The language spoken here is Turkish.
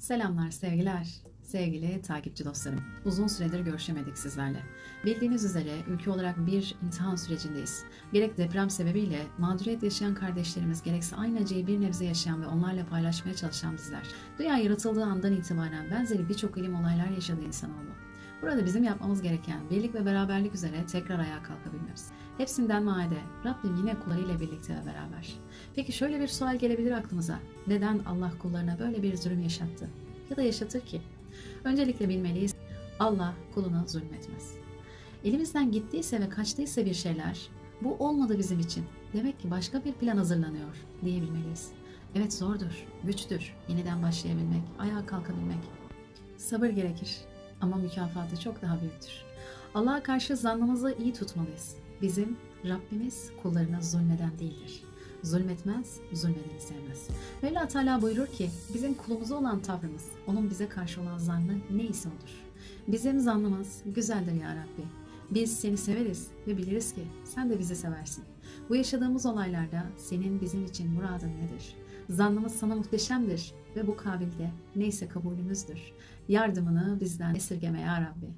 Selamlar sevgiler. Sevgili takipçi dostlarım. Uzun süredir görüşemedik sizlerle. Bildiğiniz üzere ülke olarak bir imtihan sürecindeyiz. Gerek deprem sebebiyle mağduriyet yaşayan kardeşlerimiz gerekse aynı acıyı bir nebze yaşayan ve onlarla paylaşmaya çalışan bizler. Dünya yaratıldığı andan itibaren benzeri birçok ilim olaylar yaşadığı insanoğlu. Burada bizim yapmamız gereken birlik ve beraberlik üzere tekrar ayağa kalkabilmemiz. Hepsinden maade, Rabbim yine kullarıyla birlikte ve beraber. Peki şöyle bir sual gelebilir aklımıza. Neden Allah kullarına böyle bir zulüm yaşattı? Ya da yaşatır ki? Öncelikle bilmeliyiz. Allah kuluna zulmetmez. Elimizden gittiyse ve kaçtıysa bir şeyler, bu olmadı bizim için. Demek ki başka bir plan hazırlanıyor diyebilmeliyiz. Evet zordur, güçtür yeniden başlayabilmek, ayağa kalkabilmek. Sabır gerekir ama mükafatı çok daha büyüktür. Allah'a karşı zannımızı iyi tutmalıyız. Bizim Rabbimiz kullarına zulmeden değildir. Zulmetmez, zulmedeni sevmez. Mevla Teala buyurur ki bizim kulumuza olan tavrımız, onun bize karşı olan zannı neyse odur. Bizim zannımız güzeldir ya Rabbi. Biz seni severiz ve biliriz ki sen de bizi seversin. Bu yaşadığımız olaylarda senin bizim için muradın nedir? Zannımız sana muhteşemdir ve bu kabilde neyse kabulümüzdür. Yardımını bizden esirgeme ya Rabbi.